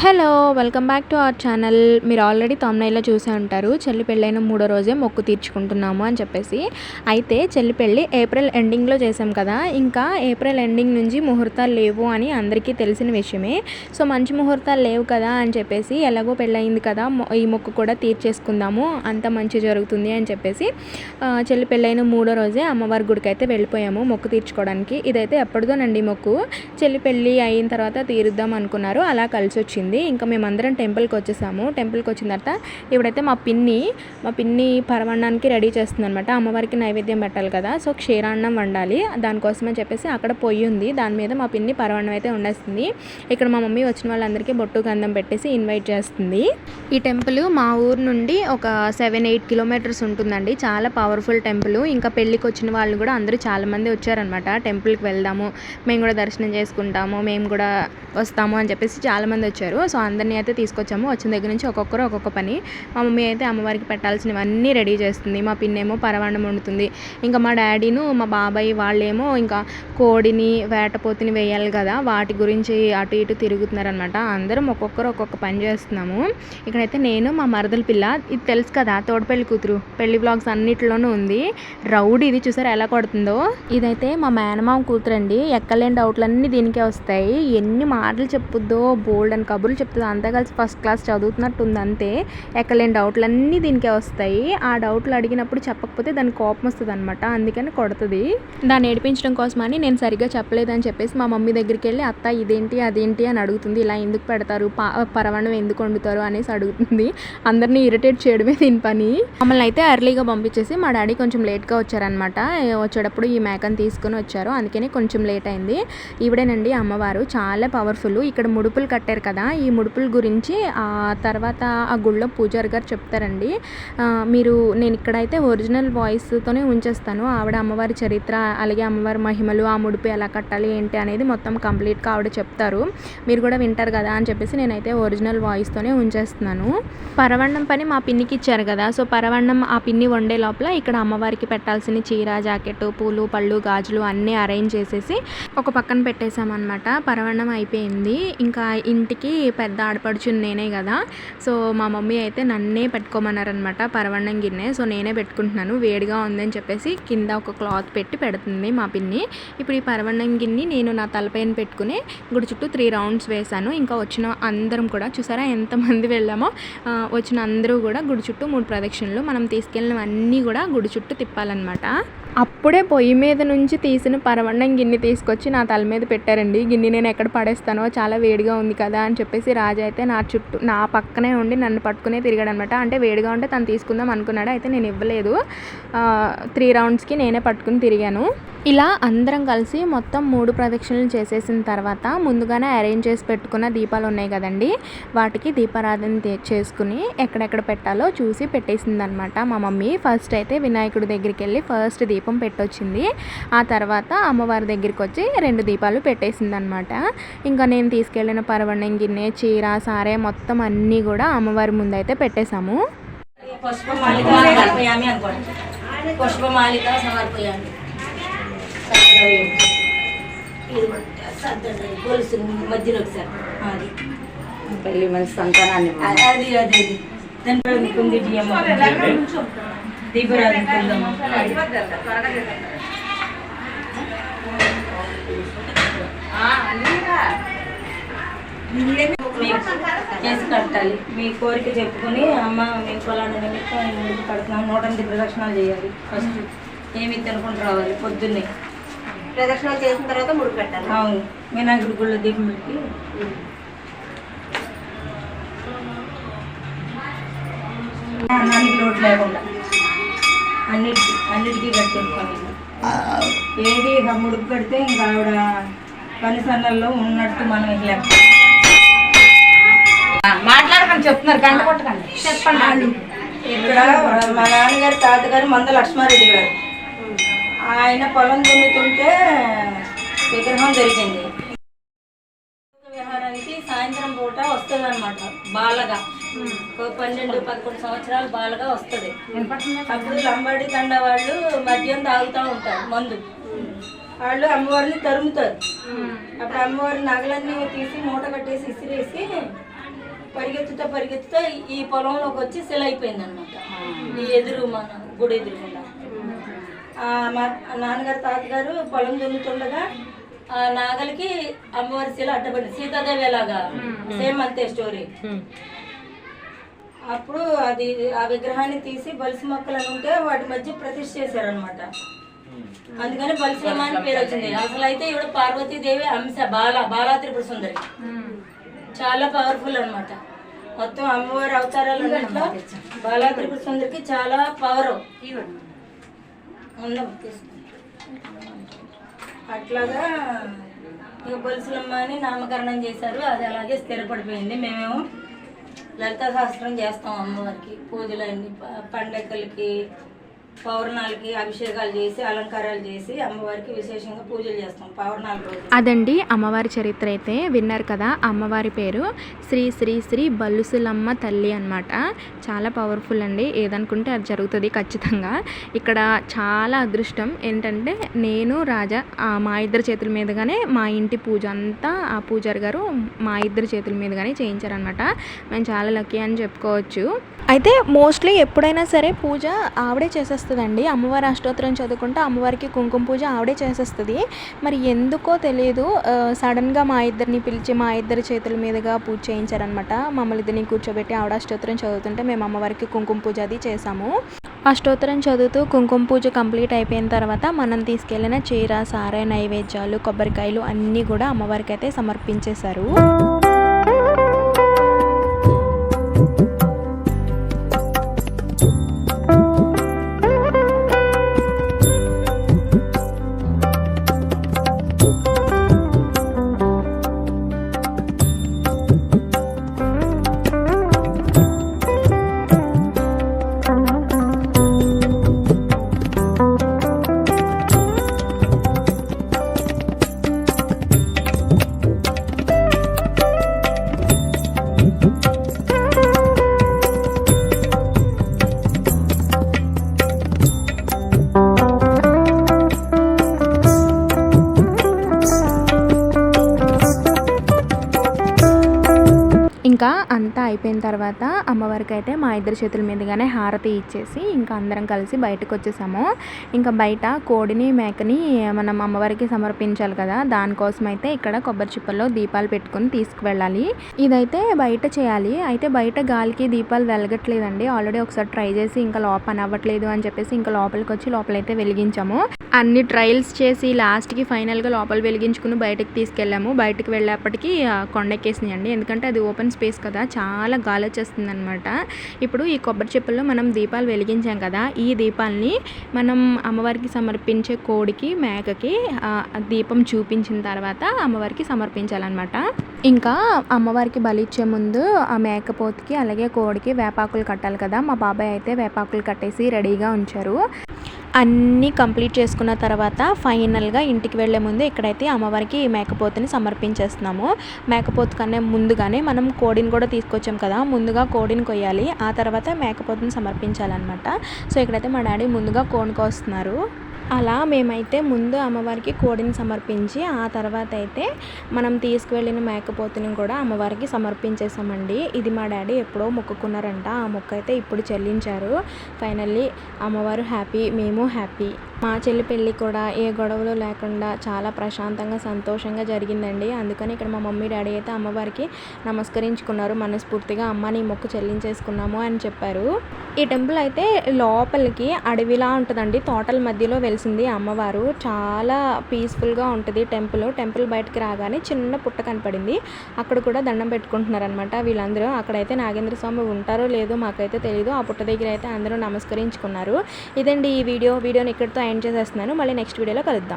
Hello welcome back to our channel. మీరు already తమ్నైల్లో చూసే ఉంటారు చెల్లి పెళ్ళైన మూడో రోజే మొక్కు తీర్చుకుంటున్నాము అని చెప్పేసి. అయితే చెల్లి పెళ్ళి ఏప్రిల్ ఎండింగ్లో చేసాం కదా ఇంకా ఏప్రిల్ ఎండింగ్ నుంచి ముహూర్తాలు లేవు అని అందరికీ తెలిసిన విషయమే. సో మంచి ముహూర్తాలు లేవు కదా అని చెప్పేసి ఎలాగో పెళ్ళయింది కదా ఈ మొక్కు కూడా తీర్చేసుకుందాము అంత మంచి జరుగుతుంది అని చెప్పేసి చెల్లి పెళ్ళైన మూడో రోజే అమ్మవారి గుడికి అయితే వెళ్ళిపోయాము మొక్కు తీర్చుకోవడానికి. ఇదైతే ఎప్పటిదోనండి మొక్కు. చెల్లి పెళ్ళి అయిన తర్వాత తీరుద్దాం అనుకున్నారు అలా కలిసి వచ్చింది ఇంకా మేమందరం టెంపుల్కి వచ్చేసాము. టెంపుల్కి వచ్చిన తర్వాత ఇప్పుడైతే మా పిన్ని మా పిన్ని పరమాన్నానికి రెడీ చేస్తుంది అనమాట అమ్మవారికి నైవేద్యం పెట్టాలి కదా సో క్షీరాన్నం వండాలి. దానికోసం అని చెప్పేసి అక్కడ పొయ్యి ఉంది. దాని మీద మా పిన్ని పరమాన్నం అయితే వండేస్తుంది. ఇక్కడ మా మమ్మీ వచ్చిన వాళ్ళందరికీ బొట్టు గంధం పెట్టేసి ఇన్వైట్ చేస్తుంది. ఈ టెంపుల్ మా ఊరు నుండి ఒక సెవెన్ ఎయిట్ కిలోమీటర్స్ ఉంటుందండి. చాలా పవర్ఫుల్ టెంపుల్. ఇంకా పెళ్ళికి వచ్చిన వాళ్ళు కూడా అందరూ చాలా మంది వచ్చారనమాట టెంపుల్కి వెళ్దాము. మేము కూడా దర్శనం చేసుకుంటాము. మేము కూడా వస్తాము అని చెప్పేసి చాలా మంది వచ్చారు సో అందరినీ అయితే తీసుకొచ్చాము. వచ్చిన దగ్గర నుంచి ఒక్కొక్కరు ఒక్కొక్క పని. మా మమ్మీ అయితే అమ్మవారికి పెట్టాల్సినవన్నీ రెడీ చేస్తుంది. మా పిన్నేమో పరవాణం వండుతుంది. ఇంకా మా డాడీను మా బాబాయ్ వాళ్ళేమో ఇంకా కోడిని వేటపోతుని వేయాలి కదా. వాటి గురించి అటు ఇటు తిరుగుతున్నారనమాట అందరం ఒక్కొక్కరు ఒక్కొక్క పని చేస్తున్నాము. ఇక్కడైతే నేను మా మరదల పిల్ల. ఇది తెలుసు కదా తోడపెళ్ళి కూతురు. పెళ్ళి బ్లాగ్స్ అన్నిటిలోనూ ఉంది. రౌడీ ఇది చూసారు ఎలా కొడుతుందో? ఇదైతే మా మేనమామ కూతురు అండి ఎక్కలేని డౌట్లన్నీ దీనికే వస్తాయి. ఎన్ని మాటలు చెప్పుద్దో బోల్డ్ అని కబుర్లు చెప్తుందో అంతా కలిసి ఫస్ట్ క్లాస్ చదువుతున్నట్టు ఉంది అంతే ఎక్కలేని డౌట్లన్నీ దీనికే వస్తాయి. ఆ డౌట్లు అడిగినప్పుడు చెప్పకపోతే దానికి కోపం వస్తుంది అనమాట అందుకని కొడుతుంది. దాన్ని ఏడిపించడం కోసమని నేను సరిగ్గా చెప్పలేదని చెప్పేసి మా మమ్మీ దగ్గరికి వెళ్ళి అత్త ఇదేంటి అదేంటి అని అడుగుతుంది. ఇలా ఎందుకు పెడతారు? పరవణం ఎందుకు వండుతారు? అనేసి అడుగుతుంది. అందరినీ ఇరిటేట్ చేయడమే దీని పని. మమ్మల్ని అయితే ఎర్లీగా పంపించేసి మా డాడీ కొంచెం లేట్గా వచ్చారనమాట వచ్చేటప్పుడు ఈ మేకని తీసుకొని వచ్చారు. అందుకని కొంచెం లేట్ అయింది. ఈవిడేనండి అమ్మవారు. చాలా పవర్ఫుల్ ఇక్కడ ముడుపులు కట్టారు కదా. ఈ ముడుపుల గురించి ఆ తర్వాత ఆ గుళ్ళో పూజారి గారు చెప్తారండి. మీరు నేను ఇక్కడైతే ఒరిజినల్ వాయిస్తోనే ఉంచేస్తాను. ఆవిడ అమ్మవారి చరిత్ర అలాగే అమ్మవారి మహిమలు ఆ ముడుపు ఎలా కట్టాలి ఏంటి అనేది మొత్తం కంప్లీట్గా ఆవిడ చెప్తారు. మీరు కూడా వింటారు కదా అని చెప్పేసి నేనైతే ఒరిజినల్ వాయిస్తోనే ఉంచేస్తున్నాను. పరవన్నం పని మా పిన్నికి ఇచ్చారు కదా. సో పరవన్నం ఆ పిన్ని వండే లోపల ఇక్కడ అమ్మవారికి పెట్టాల్సిన చీర జాకెట్ పూలు పళ్ళు గాజులు అన్నీ అరేంజ్ చేసేసి ఒక పక్కన పెట్టేశామన్నమాట. పరవన్నం అయిపోయింది. ఇంకా ఇంటికి పెద్ద ఆడపడుచుని నేనే కదా. సో మా మమ్మీ అయితే నన్నే పెట్టుకోమన్నారనమాట పరవన్నం గిన్నె. సో నేనే పెట్టుకుంటున్నాను. వేడిగా ఉందని చెప్పేసి కింద ఒక క్లాత్ పెట్టి పెడుతుంది మా పిన్ని. ఇప్పుడు ఈ పరవన్నం గిన్నె నేను నా తలపైన పెట్టుకుని గుడి చుట్టూ త్రీ రౌండ్స్ వేశాను. ఇంకా వచ్చిన అందరం కూడా చూసారా ఎంతమంది వెళ్ళామో? వచ్చిన అందరూ కూడా గుడి చుట్టూ మూడు ప్రదక్షిణలు. మనం తీసుకెళ్ళినవన్నీ కూడా గుడి చుట్టూ తిప్పాలన్నమాట. అప్పుడే పొయ్యి మీద నుంచి తీసిన పరవన్నం గిన్నె తీసుకొచ్చి నా తల మీద పెట్టారండి. గిన్నె నేను ఎక్కడ పడేస్తానో చాలా వేడిగా ఉంది కదా అని చెప్పేసి రాజు అయితే నా చుట్టూ నా పక్కనే ఉండి నన్ను పట్టుకునే తిరిగాడు అనమాట అంటే వేడిగా ఉంటే తను తీసుకుందాం అనుకున్నాడు అయితే నేను ఇవ్వలేదు. త్రీ రౌండ్స్కి నేనే పట్టుకుని తిరిగాను. ఇలా అందరం కలిసి మొత్తం మూడు ప్రదక్షిణలు చేసేసిన తర్వాత ముందుగానే అరేంజ్ చేసి పెట్టుకున్న దీపాలు ఉన్నాయి కదండి. వాటికి దీపారాధన చేసుకుని ఎక్కడెక్కడ పెట్టాలో చూసి పెట్టేసింది అనమాట మా మమ్మీ. ఫస్ట్ అయితే వినాయకుడి దగ్గరికి వెళ్ళి ఫస్ట్ దీపం పెట్టొచ్చింది. ఆ తర్వాత అమ్మవారి దగ్గరికి వచ్చి రెండు దీపాలు పెట్టేసింది అనమాట ఇంకా నేను తీసుకెళ్ళిన పరవణం గిన్నె చీర సారే మొత్తం అన్నీ కూడా అమ్మవారి ముందైతే పెట్టేశాము. పుష్పమాలిక సమర్పయామి అనుకోండి. పుష్పమాలిక సమర్పయామి. సర్దండి గొలుసు మధ్యలో ఒకసారి. అది. పెళ్ళి మంచి సంతానాన్ని. అది అది అది. దాని చేసి కట్టాలి మీ కోరిక చెప్పుకొని అమ్మ మేము ఫలానా నిమిత్తం కడుతున్నాం నూట ఎనిమిది ప్రదక్షిణాలు చేయాలి. ఫస్ట్ ఏమి తినుకుంటూ రావాలి పొద్దున్నే. ప్రదక్షిణాలు చేసిన తర్వాత ముడి పెట్టాలి అవును. వినాయకుడి గుళ్ళో దీపం పెట్టి. అన్నానికి లోటు లేకుండా. అన్నిటికీ అన్నిటికీ కట్టేసుకోవాలి. ఏది ఇక ముడుపు పెడితే ఇంకా ఆవిడ పని సన్నల్లో ఉన్నట్టు మనం లెక్క. మాట్లాడకండి చెప్తున్నారు గంట కొట్టకండి. చెప్పండి. ఇక్కడ మా నాన్నగారు తాతగారు మంద లక్ష్మారెడ్డి గారు. ఆయన పొలం దున్నుతుంటే విగ్రహం దొరికింది విహారానికి సాయంత్రం పూట వస్తుంది అనమాట బాలగా. పన్నెండు పదకొండు సంవత్సరాలు బాలగా వస్తుంది. అప్పుడు లంబాడి తండ వాళ్ళు మద్యం తాగుతూ ఉంటారు మందు. వాళ్ళు అమ్మవారిని తరుముతారు. అప్పుడు అమ్మవారి నగలన్నీ తీసి మూట కట్టేసి ఇసిరేసి పరిగెత్తుతో పరిగెత్తుతో ఈ పొలంలోకి వచ్చి సెల్ అయిపోయింది అనమాట ఈ ఎదురు మన గుడి ఎదురుకుండా. నాన్నగారు తాతగారు పొలం దున్నుతుండగా ఆ నాగలికి అమ్మవారి శిల అడ్డపడింది. సీతాదేవి ఎలాగా సేమ్ అంతే స్టోరీ. అప్పుడు అది ఆ విగ్రహాన్ని తీసి బలిసి మొక్కలు అని ఉంటే వాటి మధ్య ప్రతిష్ఠ చేశారనమాట అందుకని బలిసీమ అని పేరు వచ్చింది. అసలు అయితే ఇవిడ పార్వతీదేవి అంశ బాల బాలా త్రిపుర సుందరి. చాలా పవర్ఫుల్ అన్నమాట. మొత్తం అమ్మవారి అవతారాలు బాలా త్రిపుర సుందరికి చాలా పవర్ ఉందాం. అట్లాగా ఇక బొలుసులమ్మ అని నామకరణం చేశారు. అది అలాగే స్థిరపడిపోయింది. మేమేమో లలితా సహస్రం చేస్తాం అమ్మవారికి పూజలు అన్ని ప- పండగలకి. పౌర్ణాలకి అభిషేకాలు చేసి అలంకారాలు చేసి అమ్మవారికి విశేషంగా పూజలు చేస్తాం పౌర్ణాల రోజు. అదండి అమ్మవారి చరిత్ర అయితే విన్నారు కదా. అమ్మవారి పేరు శ్రీ శ్రీ శ్రీ బల్లుసులమ్మ తల్లి అన్నమాట. చాలా పవర్ఫుల్ అండి. ఏదనుకుంటే అది జరుగుతుంది ఖచ్చితంగా. ఇక్కడ చాలా అదృష్టం ఏంటంటే నేను రాజా ఆ, మా ఇద్దరి చేతుల మీదుగానే మా ఇంటి పూజ అంతా ఆ పూజారి గారు మా ఇద్దరి చేతుల మీదుగానే చేయించారనమాట మేము చాలా లక్కీ అని చెప్పుకోవచ్చు. అయితే మోస్ట్లీ ఎప్పుడైనా సరే పూజ ఆవిడే చేసేస్తుందండి అమ్మవారి అష్టోత్తరం చదువుకుంటే అమ్మవారికి కుంకుమ పూజ ఆవిడే చేసేస్తుంది. మరి ఎందుకో తెలియదు సడన్గా మా ఇద్దరిని పిలిచి మా ఇద్దరి చేతుల మీదుగా పూజ చేయించారనమాట మమ్మల్ని ఇద్దరిని కూర్చోబెట్టి ఆవిడ అష్టోత్తరం చదువుతుంటే మేము అమ్మవారికి కుంకుమ పూజ అది చేసాము అష్టోత్తరం చదువుతూ కుంకుమ పూజ కంప్లీట్ అయిపోయిన తర్వాత మనం తీసుకెళ్ళిన చీర సారే నైవేద్యాలు కొబ్బరికాయలు అన్నీ కూడా అమ్మవారికి అయితే సమర్పించేశారు. అంతా అయిపోయిన తర్వాత అమ్మవారికి అయితే మా ఇద్దరి చేతుల మీదుగానే హారతి ఇచ్చేసి ఇంకా అందరం కలిసి బయటకు వచ్చేసాము ఇంకా బయట కోడిని మేకని మనం అమ్మవారికి సమర్పించాలి కదా. దానికోసం అయితే ఇక్కడ కొబ్బరి చిప్పల్లో దీపాలు పెట్టుకొని తీసుకువెళ్ళాలి. ఇదైతే బయట చేయాలి. అయితే బయట గాలికి దీపాలు వెలగట్లేదండి. ఆల్రెడీ ఒకసారి ట్రై చేసి ఇంకా లోపల అవ్వట్లేదు అని చెప్పేసి ఇంకా లోపలికి వచ్చి లోపలైతే వెలిగించాము. అన్ని ట్రయల్స్ చేసి లాస్ట్కి ఫైనల్గా లోపల వెలిగించుకుని బయటకు తీసుకెళ్ళాము. బయటకు వెళ్ళేప్పటికీ కొండెక్కేసినాయండి. ఎందుకంటే అది ఓపెన్ స్పేస్ కదా. చాలా గాలి వచ్చేస్తుంది అనమాట ఇప్పుడు ఈ కొబ్బరి చెప్పుల్లో మనం దీపాలు వెలిగించాం కదా ఈ దీపాలని మనం అమ్మవారికి సమర్పించే కోడికి మేకకి దీపం చూపించిన తర్వాత అమ్మవారికి సమర్పించాలన్నమాట. ఇంకా అమ్మవారికి బలి ఇచ్చే ముందు ఆ మేకపోతుకి అలాగే కోడికి వేపాకులు కట్టాలి కదా. మా బాబాయ్ అయితే వేపాకులు కట్టేసి రెడీగా ఉంచారు. అన్నీ కంప్లీట్ చేసుకున్న తర్వాత ఫైనల్గా ఇంటికి వెళ్ళే ముందు ఇక్కడైతే అమ్మవారికి ఈ మేకపోతుని సమర్పించేస్తున్నాము. మేకపోతు కన్నా ముందుగానే మనం కోడిని కూడా తీసుకొచ్చాం కదా ముందుగా కోడిని కొయ్యాలి ఆ తర్వాత మేకపోతుని సమర్పించాలన్నమాట. సో ఇక్కడైతే మా డాడీ ముందుగా కోడిని కోస్తున్నారు. అలా మేమైతే ముందు అమ్మవారికి కోడిని సమర్పించి ఆ తర్వాత అయితే మనం తీసుకువెళ్ళిన మేకపోతుని కూడా అమ్మవారికి సమర్పించేసామండి ఇది మా డాడీ ఎప్పుడో మొక్కుకున్నారంట. ఆ మొక్క అయితే ఇప్పుడు చెల్లించారు. ఫైనల్లీ అమ్మవారు హ్యాపీ మేము హ్యాపీ. మా చెల్లి పెళ్ళి కూడా ఏ గొడవలు లేకుండా చాలా ప్రశాంతంగా సంతోషంగా జరిగిందండి. అందుకని ఇక్కడ మా మమ్మీ డాడీ అయితే అమ్మవారికి నమస్కరించుకున్నారు. మనస్ఫూర్తిగా అమ్మ నీ మొక్కు చెల్లించేసుకున్నాము అని చెప్పారు. ఈ టెంపుల్ అయితే లోపలికి అడవిలా ఉంటుందండి. తోటల మధ్యలో వెలిసింది అమ్మవారు. చాలా పీస్ఫుల్గా ఉంటుంది టెంపుల్. టెంపుల్ బయటకు రాగానే చిన్న పుట్ట కనపడింది. అక్కడ కూడా దండం పెట్టుకుంటున్నారనమాట వీళ్ళందరూ. అక్కడైతే నాగేంద్ర స్వామి ఉంటారో లేదో మాకైతే తెలియదు ఆ పుట్ట దగ్గర అయితే అందరూ నమస్కరించుకున్నారు. ఇదండి ఈ వీడియో. వీడియోని ఇక్కడితో ఎండ్ చేసేస్తున్నాను. మళ్ళీ నెక్స్ట్ వీడియోలో కలుద్దాం.